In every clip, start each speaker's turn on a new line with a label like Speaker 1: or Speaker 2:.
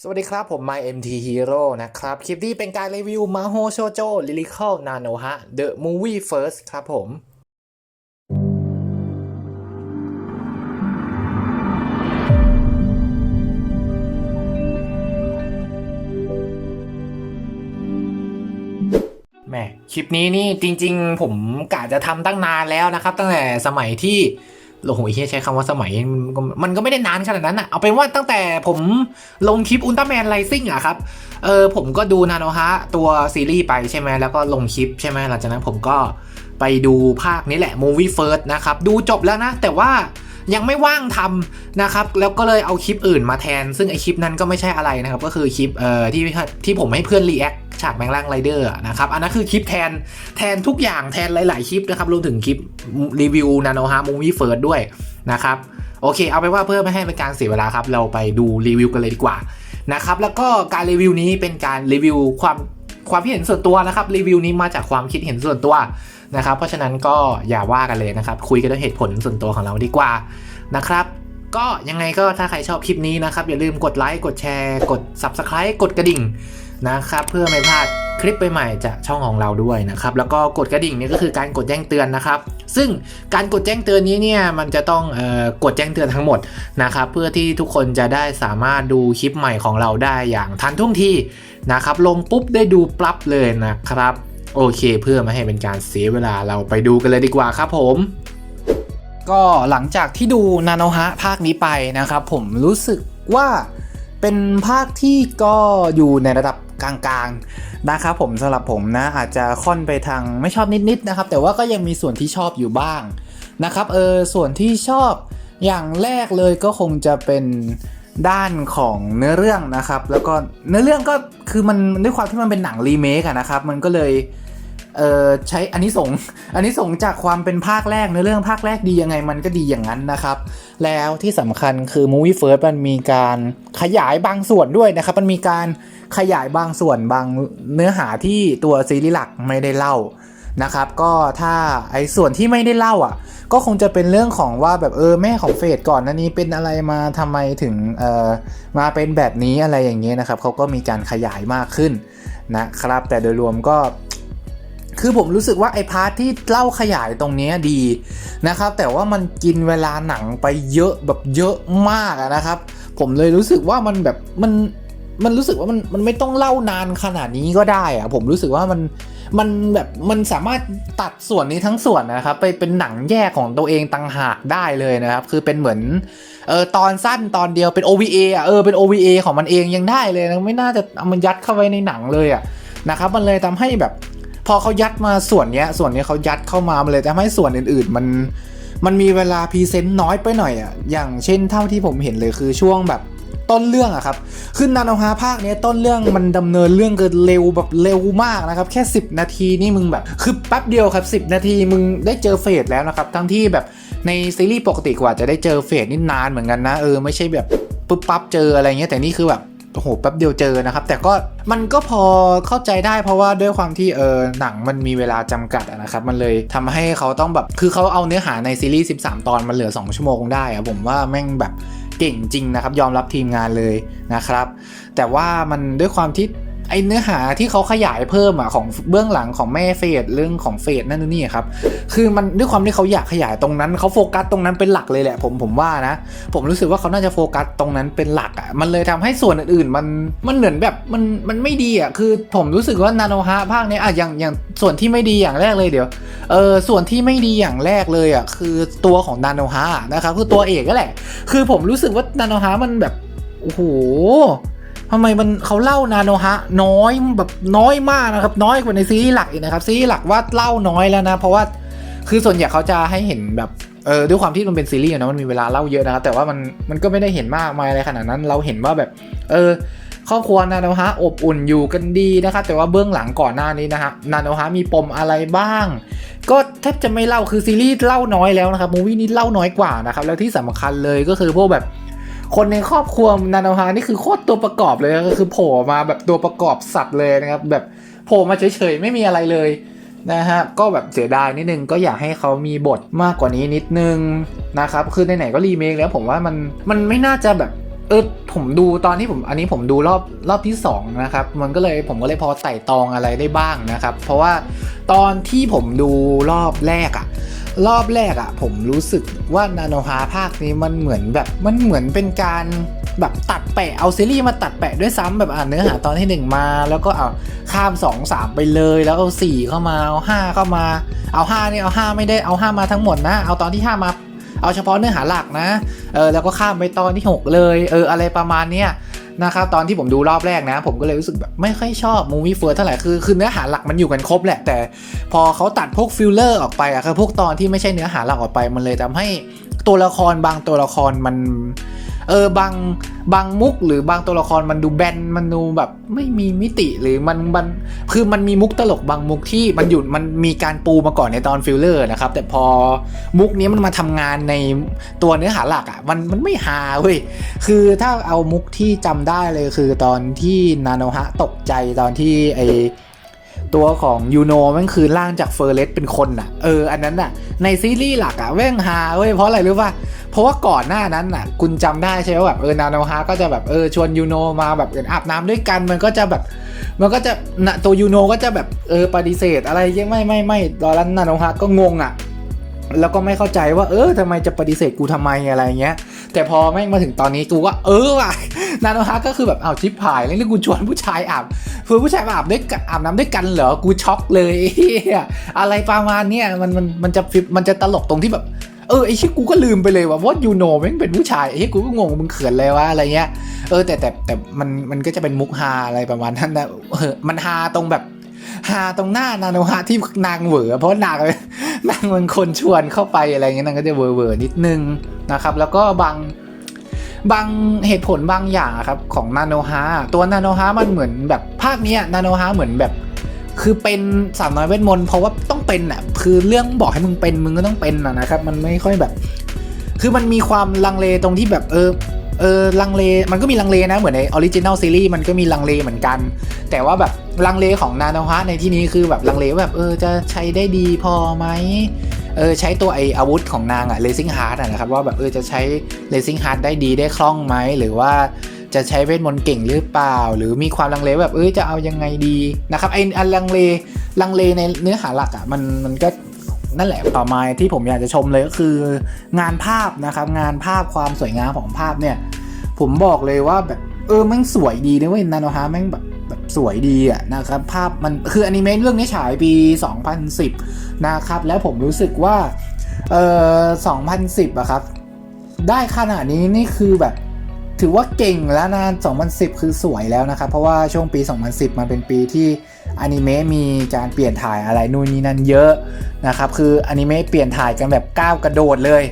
Speaker 1: สวัสดีครับ ผม My MT Hero นะครับ คลิปนี้เป็นการรีวิวมาโฮโชโจ Lyrical Nano ฮะ The Movie First ครับผมแหม่คลิปนี้นี่จริง ๆ ผมกะจะทำตั้งนานแล้วนะครับ ตั้งแต่สมัยที่ โอ้โหเฮียใช้คำว่าสมัยมันก็มันก็ไม่ได้นานขนาดนั้นอะเอาเป็นว่าตั้งแต่ผมลงคลิปอุลตร้าแมนไรซิ่งอะครับ เออผมก็ดูนาโนฮะตัวซีรีส์ไปใช่ไหมแล้วก็ลงคลิปใช่ไหมหลังจากนั้นผมก็ไปดูภาคนี้แหละ Movie First นะครับ ดูจบแล้วนะ แต่ว่า ยังไม่ว่างทำนะครับแล้วก็เลยเอาคลิปอื่นมาแทน ซึ่งไอคลิปนั้นก็ไม่ใช่อะไรนะครับ ก็คือคลิปเอ่อที่ที่ผมให้เพื่อนรีแอคฉากแมงล่างไรเดอร์นะครับอันนั้นคือคลิปแทนแทนทุกอย่างแทนหลาย ๆ คลิปนะครับรวมถึงคลิปรีวิวนาโนฮามูวี่เฟิร์สด้วยนะครับโอเค เอาไปว่าเพื่อไม่ให้เป็นการเสียเวลาครับ เราไปดูรีวิวกันเลยดีกว่านะครับแล้วก็การรีวิวนี้เป็นการรีวิวความความคิดเห็นส่วนตัวนะครับรีวิวนี้มาจากความคิดเห็นส่วนตัว นะครับ เพราะฉะนั้นก็อย่าว่ากันเลยนะครับ คุยกันด้วยเหตุผลส่วนตัวของเราดีกว่านะครับก็ยังไงก็ถ้าใครชอบคลิปนี้นะครับ อย่าลืมกดไลค์กดแชร์ กด Subscribe กดกระดิ่งนะครับ เพื่อไม่พลาดคลิปใหม่ๆจากช่องของเราด้วยนะครับ แล้วก็กดกระดิ่งนี่ก็คือการกดแจ้งเตือนนะครับ ซึ่งการกดแจ้งเตือนนี้เนี่ยมันจะต้องออกดแจ้งเตือนทั้งหมดนะครับ เพื่อที่ทุกคนจะได้สามารถดูคลิปใหม่ของเราได้อย่างทันท่วงทีนะครับ ลงปุ๊บได้ดูปั๊บเลยนะครับ โอเค เพื่อไม่ให้เป็นการเสียเวลาเราไปดูกันเลยดีกว่าครับผมก็หลังจากที่ดูนาโนฮะภาคนี้ไปนะครับ ผมรู้สึกว่าเป็นภาคที่ก็อยู่ในระดับกลางๆนะครับผมสำหรับผมนะอาจจะค่อนไปทางไม่ชอบนิดๆนะครับ แต่ว่าก็ยังมีส่วนที่ชอบอยู่บ้างนะครับเออส่วนที่ชอบอย่างแรกเลยก็คงจะเป็น ด้านของเนื้อเรื่องนะครับ แล้วก็เนื้อเรื่องก็คือมันด้วยความที่มันเป็นหนังรีเมคอะนะครับ มันก็เลยเออใช้อันนี้ส่งอันนี้ส่งจากความเป็นภาคแรกในเรื่องภาคแรกดียังไงมันก็ดีอย่างนั้นนะครับ แล้วที่สำคัญคือ Movie First มันมีการขยายบางส่วนด้วยนะครับ มันมีการขยายบางส่วนบางเนื้อหาที่ตัวซีรีส์หลักไม่ได้เล่า นะครับก็ถ้าไอ้ส่วนที่ไม่ได้เล่าอะ ก็คงจะเป็นเรื่องของว่าแบบเออแม่ของเฟดก่อนนั้นนี้เป็นอะไรมาทำไมถึงเออมาเป็นแบบนี้อะไรอย่างเงี้ยนะครับเขาก็มีการขยายมากขึ้นนะครับ แต่โดยรวมก็คือผมรู้สึกว่าไอ้พาร์ทที่เล่าขยายตรงนี้ดีนะครับ แต่ว่ามันกินเวลาหนังไปเยอะแบบเยอะมากนะครับ ผมเลยรู้สึกว่ามันแบบมันมันรู้สึกว่ามันมันไม่ต้องเล่านานขนาดนี้ก็ได้อะผมรู้สึกว่ามัน มันแบบมันสามารถตัดส่วนนี้ทั้งส่วนนะครับไปเป็นหนังแยกของตัวเองต่างหากได้เลยนะครับ คือเป็นเหมือนเออตอนสั้นตอนเดียวเป็น OVA อะเออเป็น OVA ของมันเองยังได้เลยนะไม่น่าจะเอามันยัดเข้าไว้ในหนังเลยอะนะครับ มันเลยทำให้แบบ พอเขายัดมาส่วนเนี้ย ส่วนนี้เขายัดเข้ามามันเลยทำให้ส่วนอื่น ๆ มันมันมีเวลาพรีเซนต์น้อยไปหน่อยอะอย่างเช่นเท่าที่ผมเห็นเลยคือช่วงแบบ ต้นเรื่องอะครับคือนาโนฮาภาคเนี้ยต้นเรื่องมันดำเนินเรื่องเกินเร็วแบบเร็วมากนะครับ แค่ 10 นาทีนี่มึงแบบ คือแป๊บเดียวครับ 10 นาทีมึงได้เจอเฟสแล้วนะครับ ทั้งที่แบบในซีรีส์ปกติกว่าจะได้เจอเฟสนี่นานเหมือนกันนะเออไม่ใช่แบบปุ๊บปั๊บเจออะไรเงี้ยแต่นี่คือแบบโอ้โหแป๊บเดียวเจอนะครับ แต่ก็มันก็พอเข้าใจได้เพราะว่าด้วยความที่เออหนังมันมีเวลาจำกัดนะครับ มันเลยทำให้เขาต้องแบบคือเขาเอาเนื้อหาในซีรีส์ 13 ตอนมันเหลือ 2 ชั่วโมงได้อะผมว่าแม่งแบบ เก่งจริงนะครับ ยอมรับทีมงานเลยนะครับ แต่ว่ามันด้วยความที่ ไอเนื้อหาที่เขาขยายเพิ่มอะของเบื้องหลังของแม่เฟดเรื่องของเฟดนั่นนู่นนี่ครับคือมันด้วยความที่เขาอยากขยายตรงนั้นเขาโฟกัสตรงนั้นเป็นหลักเลยแหละผมผมว่านะ ผมรู้สึกว่าเขาน่าจะโฟกัสตรงนั้นเป็นหลักอะมันเลยทำให้ส่วนอื่นๆมันมันเหมือนแบบมันมันไม่ดีอะคือผมรู้สึกว่านาโนฮะภาคนี้อะอย่างอย่างส่วนที่ไม่ดีอย่างแรกเลยเดี๋ยวเออส่วนที่ไม่ดีอย่างแรกเลยอะคือตัวของนาโนฮะนะครับคือตัวเอกก็แหละ คือผมรู้สึกว่านาโนฮะมันแบบโอ้โห ทำไมมันเขาเล่านาโนฮะ น้อยแบบน้อยมากนะครับ น้อยกว่าในซีรีส์หลักอีกนะครับ ซีรีส์หลักว่าเล่าน้อยแล้วนะ เพราะว่าคือส่วนใหญ่เขาจะให้เห็นแบบเออด้วยความที่มันเป็นซีรีส์นะมันมีเวลาเล่าเยอะนะครับแต่ว่ามันมันก็ไม่ได้เห็นมากมายอะไรขนาดนั้น เราเห็นว่าแบบเออครอบครัวนาโนฮะอบอุ่นอยู่กันดีนะครับแต่ว่าเบื้องหลังก่อนหน้านี้นะฮะนาโนฮะมีปมอะไรบ้าง ก็แทบจะไม่เล่าคือซีรีส์เล่าน้อยแล้วนะครับมูวี่นี้เล่าน้อยกว่านะครับแล้วที่สำคัญเลยก็คือพวกแบบ คนในครอบครัวนาโนฮานี่คือโคตรตัวประกอบเลยก็คือโผล่มาแบบตัวประกอบสัตว์เลยนะครับ แบบโผล่มาเฉยๆไม่มีอะไรเลยนะฮะก็แบบเสียดายนิดนึงก็อยากให้เขามีบทมากกว่านี้นิดนึงนะครับคือไหนๆก็รีเมคแล้วผมว่ามันมันไม่น่าจะแบบ เออผมดูตอนที่ผมอันนี้ผมดูรอบรอบที่สองนะครับมันก็เลยผมก็เลยพอไต่ตองอะไรได้บ้างนะครับ เพราะว่าตอนที่ผมดูรอบแรกอะรอบแรกอะผมรู้สึกว่านาโนฮาภาคนี้มันเหมือนแบบมันเหมือนเป็นการแบบตัดแปะเอาซีรีส์มาตัดแปะด้วยซ้ำแบบอ่านเนื้อหาตอนที่หนึ่งมา แล้วก็เอาข้ามสองสามไปเลย แล้วเอาสี่เข้ามาเอาห้าเข้ามา เอาห้านี่เอาห้าไม่ได้เอาห้ามาทั้งหมดนะ เอาตอนที่ห้ามา เอาเฉพาะเนื้อหาหลักนะเออแล้วก็ข้ามไปตอนที่ 6 เลยเอออะไรประมาณเนี้ยนะครับตอนที่ผมดูรอบแรกนะ ผมก็เลยรู้สึกแบบไม่ค่อยชอบมูวี่เฟิร์สเท่าไหร่คือคือเนื้อหาหลักมันอยู่กันครบแหละ แต่พอเขาตัดพวกฟิลเลอร์ออกไปอะคือพวกตอนที่ไม่ใช่เนื้อหาหลักออกไปมันเลยทำให้ตัวละครบางตัวละครมัน เออบางบางมุกหรือบางตัวละครมันดูแบนมันดูแบบไม่มีมิติหรือมันมันคือมันมีมุกตลกบางมุกที่มันอยู่มันมีการปูมาก่อนในตอนฟิลเลอร์นะครับ แต่พอมุกนี้มันมาทำงานในตัวเนื้อหาหลักอะ่ะมันมันไม่ฮาเว้ยคือถ้าเอามุกที่จำได้เลยคือตอนที่นาโนฮะตกใจตอนที่ไอ ตัวของยูโนแม่งคือร่างจากเฟอร์เรสเป็นคนอะ เออ อันนั้นอะ ในซีรีส์หลักอะแม่งฮาเว้ย เพราะอะไรรู้ป่ะ เพราะว่าก่อนหน้านั้นอะ คุณจำได้ใช่ไหมว่าแบบเออนาโนฮาก็จะแบบเออชวนยูโนมาแบบเอออาบน้ำด้วยกัน มันก็จะแบบ มันก็จะนะตัวยูโนก็จะแบบเออปฏิเสธอะไรยังไม่ไม่ไม่ตอนนั้นนาโนฮาก็งงอะ แล้วก็ไม่เข้าใจว่าเออทำไมจะปฏิเสธกูทำไมอะไรเงี้ย แต่พอแม่งมาถึงตอนนี้กูก็เออว่ะนาโนฮะก็คือแบบเอ้าชิปหายแล้วนี่กูชวนผู้ชายอาบเพื่อผู้ชายมาอาบด้วยอาบน้ำด้วยกันเหรอกูช็อกเลยอะไรประมาณเนี้ยมันมันมันจะฟิปมันจะตลกตรงที่แบบเออไอ้ชิกูก็ลืมไปเลยว่าว่ายูโนแม่งเป็นผู้ชายไอ้ชิกูก็งงมึงเขินเลยวะอะไรเงี้ยเออแต่แต่แต่มันมันก็จะเป็นมุกฮาอะไรประมาณนั้นนะเออมันฮาตรงแบบฮาตรงหน้านาโนฮะที่นางเหวอเพราะนาง นางเป็นคนชวนเข้าไปอะไรเงี้ยนางก็จะเวอร์เวอร์นิดนึงนะครับ แล้วก็บางบางเหตุผลบางอย่างครับของนาโนฮาตัวนาโนฮามันเหมือนแบบภาคนี้นาโนฮาเหมือนแบบ คือเป็นสามน้อยเวทมนต์เพราะว่าต้องเป็นอะคือเรื่องบอกให้มึงเป็นมึงก็ต้องเป็นอะนะครับ มันไม่ค่อยแบบ คือมันมีความลังเลตรงที่แบบเออ เออลังเลมันก็มีลังเลนะเหมือนในออริจินัลซีรีส์มันก็มีลังเลเหมือนกัน แต่ว่าแบบลังเลของนาโนฮะในที่นี้คือแบบลังเลว่าแบบเออจะใช้ได้ดีพอไหมเออใช้ตัวไออาวุธของนางอะเลซิ่งฮาร์ดนะครับว่าแบบเออจะใช้เลซิ่งฮาร์ดได้ดีได้คล่องไหมหรือว่าจะใช้เวทมนต์เก่งหรือเปล่า หรือมีความลังเลแบบเออจะเอายังไงดีนะครับไออันลังเลลังเลในเนื้อหาหลักอะมันมันก็ นั่นแหละต่อมาที่ผมอยากจะชมเลยก็คือ งานภาพนะครับงานภาพความสวยงามของภาพเนี่ยผมบอกเลยว่าแบบเออแม่งสวยดีนะเว้ยนาโนฮาแม่งแบบแบบสวยดีอะนะครับภาพมันคืออนิเมะเรื่องนี้ฉายปี 2010 นะครับ แล้วผมรู้สึกว่าเออ2010อะครับ ได้ขนาดนี้นี่คือแบบถือว่าเก่งแล้วนะ 2010 คือสวยแล้วนะครับ เพราะว่าช่วงปี 2010 มันเป็นปีที่ อนิเมะมีการเปลี่ยนถ่ายอะไรนู่นนี่นั่นเยอะนะครับคืออนิเมะเปลี่ยนถ่ายกันแบบก้าวกระโดดเลย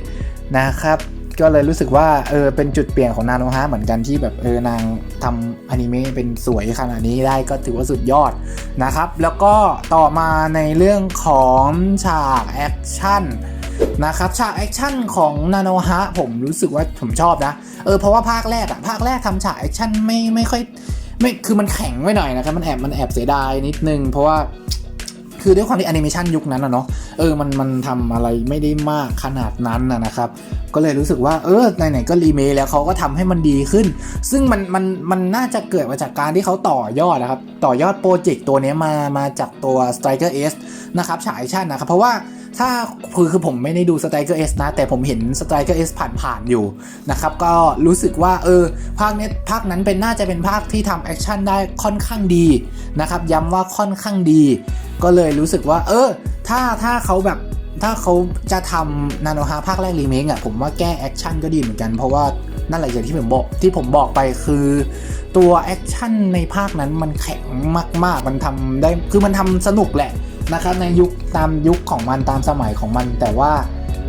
Speaker 1: นะครับก็เลยรู้สึกว่าเออเป็นจุดเปลี่ยนของนาโนฮะเหมือนกันที่แบบเออนางทำอนิเมะเป็นสวยขนาดนี้ได้ก็ถือว่าสุดยอดนะครับ แล้วก็ต่อมาในเรื่องของฉากแอคชั่นนะครับฉากแอคชั่นของนาโนฮะผมรู้สึกว่าผมชอบนะเออเพราะว่าภาคแรกอะภาคแรกทำฉากแอคชั่นไม่ไม่ค่อย ไม่คือมันแข็งไว้หน่อยนะครับมันแอบมันแอบเสียดายนิดนึง เพราะว่าคือด้วยความที่แอนิเมชันยุคนั้นอะเนาะเออมันมันทำอะไรไม่ได้มากขนาดนั้นนะนะครับ ก็เลยรู้สึกว่าเออไหนๆก็รีเมคแล้วเขาก็ทำให้มันดีขึ้น ซึ่งมันมันมันน่าจะเกิดมาจากการที่เขาต่อยอดนะครับ ต่อยอดโปรเจกต์ตัวนี้มามาจากตัว Striker S นะครับฉากแอคชั่นนะครับ เพราะว่า ถ้าคือคือผมไม่ได้ดู Striker S นะ แต่ผมเห็น Striker S ผ่านๆอยู่นะครับ ก็รู้สึกว่าเออภาคเนี้ภาคนั้นเป็นน่าจะเป็นภาคที่ทำแอคชั่นได้ค่อนข้างดีนะครับ ย้ำว่าค่อนข้างดี ก็เลยรู้สึกว่า เออ ถ้าถ้าเขาแบบถ้าเขาจะทำนาโนฮาภาคแรกรีเมคอะผมว่าแก้แอคชั่นก็ดีเหมือนกันเพราะว่านั่นแหละอย่างที่ผมบอกที่ผมบอกไปคือตัวแอคชั่นในภาคนั้นมันแข็งมาก ๆ มันทำได้คือมันทำสนุกแหละ นะครับในยุคตามยุคของมันตามสมัยของมัน แต่ว่า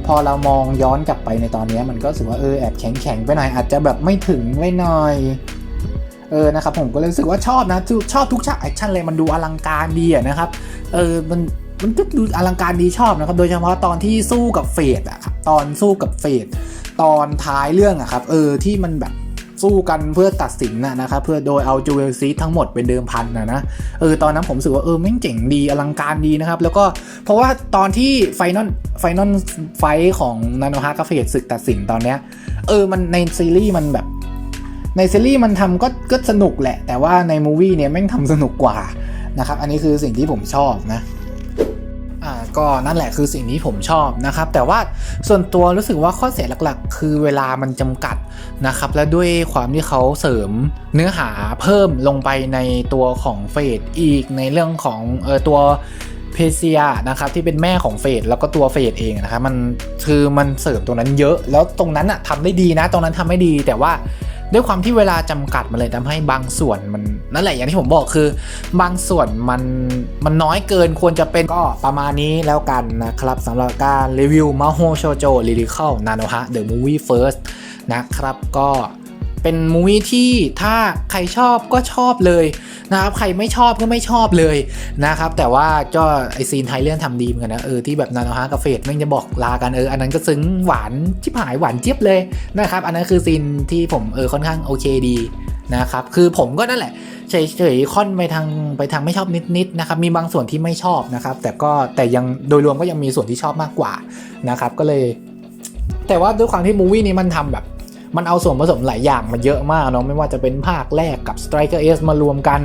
Speaker 1: พอเรามองย้อนกลับไปในตอนนี้มันก็รู้สึกว่าเออแอบแข็งๆไปหน่อยอาจจะแบบไม่ถึงไว้หน่อยเออนะครับผมก็เลยรู้สึกว่าชอบนะชอบทุกฉากแอคชั่นเลยมันดูอลังการดีอะนะครับเออมันมันก็ดูอลังการดีชอบนะครับ โดยเฉพาะตอนที่สู้กับเฟดอะครับตอนสู้กับเฟดตอนท้ายเรื่องอะครับเออที่มันแบบ สู้กันเพื่อตัดสินนะนะครับเพื่อโดยเอาจูเวลซีทั้งหมดเป็นเดิมพันนะนะเออตอนนั้นผมรู้สึกว่าเออแม่งเจ๋งดีอลังการดีนะครับ แล้วก็เพราะว่าตอนที่ไฟนอลไฟนอลไฟของนาโนฮากาเฟดศึกตัดสินตอนเนี้ยเออมันในซีรีส์มันแบบ
Speaker 2: ในซีรีส์มันทำก็ก็สนุกแหละ แต่ว่าในมูวี่เนี่ยแม่งทำสนุกกว่านะครับ อันนี้คือสิ่งที่ผมชอบนะ ก็นั่นแหละคือสิ่งที่ผมชอบนะครับ แต่ว่าส่วนตัวรู้สึกว่าข้อเสียหลักๆ คือเวลามันจำกัดนะครับ และด้วยความที่เขาเสริมเนื้อหาเพิ่มลงไปในตัวของเฟดอีกในเรื่องของเออตัวเพเซียนะครับที่เป็นแม่ของเฟดแล้วก็ตัวเฟดเองนะครับมันคือมันเสริมตรงนั้นเยอะแล้วตรงนั้นอะทำได้ดีนะ ตรงนั้นทำไม่ดีแต่ว่าด้วยความที่เวลาจำกัดมันเลยทำให้บางส่วนมัน นั่นแหละอย่างที่ผมบอกคือบางส่วนมันมันน้อยเกินควรจะเป็นก็ประมาณนี้แล้วกันนะครับสำหรับการรีวิวมาโฮโชโจลิลิคอลนาโนฮะเดอะมูวี่เฟิร์สนะครับก็ เป็นมูวี่ที่ถ้าใครชอบก็ชอบเลยนะครับใครไม่ชอบก็ไม่ชอบเลยนะครับแต่ว่าก็ไอซีนไทยเลื่อนทำดีเหมือนกันนะเออที่แบบนาโนฮะกับเฟดแม่งจะบอกลากันเอออันนั้นก็ซึ้งหวานชิบหายหวานเจี๊ยบเลยนะครับอันนั้นคือซีนที่ผมเออค่อนข้างโอเคดีนะครับคือผมก็นั่นแหละเฉยๆค่อนไปทางไปทางไม่ชอบนิดๆนะครับมีบางส่วนที่ไม่ชอบนะครับแต่ก็แต่ยังโดยรวมก็ยังมีส่วนที่ชอบมากกว่านะครับก็เลย แต่ว่าด้วยความที่มูวี่นี้มันทำแบบ มันเอาส่วนผสมหลายอย่างมาเยอะมากเนาะไม่ว่าจะเป็นภาคแรกกับ Striker S มารวมกัน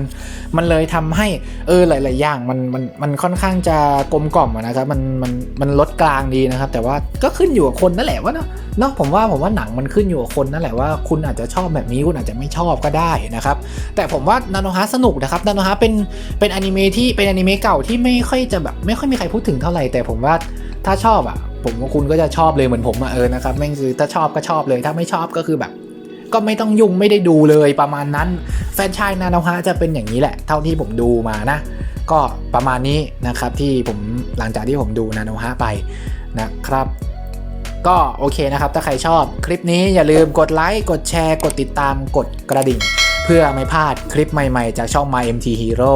Speaker 2: มันเลยทำให้เออหลาย ๆ อย่างมันมันมันค่อนข้างจะกลมกล่อมนะครับมันมันมันลดกลางดีนะครับ แต่ว่าก็ขึ้นอยู่กับคนนั่นแหละว่าเนาะ เนาะผมว่าผมว่าหนังมันขึ้นอยู่กับคนนั่นแหละว่าคุณอาจจะชอบแบบนี้คุณอาจจะไม่ชอบก็ได้นะครับ แต่ผมว่านาโนฮาสนุกนะครับนาโนฮาเป็นเป็นอนิเมะที่เป็นอนิเมะเก่าที่ไม่ค่อยจะแบบไม่ค่อยมีใครพูดถึงเท่าไหร่แต่ผมว่าถ้าชอบอะ ผมว่าคุณก็จะชอบเลยเหมือนผมอะเออนะครับแม่งคือถ้าชอบก็ชอบเลยถ้าไม่ชอบก็คือแบบ ก็ไม่ต้องยุ่งไม่ได้ดูเลยประมาณนั้น แฟนชายนาโนฮาจะเป็นอย่างนี้แหละ เท่าที่ผมดูมานะ ก็ประมาณนี้นะครับที่ผมหลังจากที่ผมดูนาโนฮาไปนะครับ ก็โอเคนะครับ ถ้าใครชอบคลิปนี้อย่าลืมกดไลค์กดแชร์ กดติดตามกดกระดิ่ง เพื่อไม่พลาดคลิปใหม่ๆ จากช่อง My MT Hero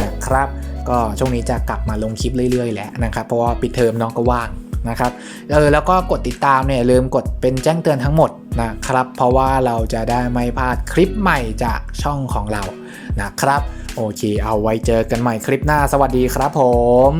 Speaker 2: นะครับ ก็ช่วงนี้จะกลับมาลงคลิปเรื่อยๆแหละนะครับ เพราะว่าปิดเทอมน้องก็ว่างนะครับเออแล้วก็กดติดตามเนี่ยลืมกดเป็นแจ้งเตือนทั้งหมดนะครับ เพราะว่าเราจะได้ไม่พลาดคลิปใหม่จากช่องของเรานะครับ โอเค เอาไว้เจอกันใหม่คลิปหน้าสวัสดีครับผม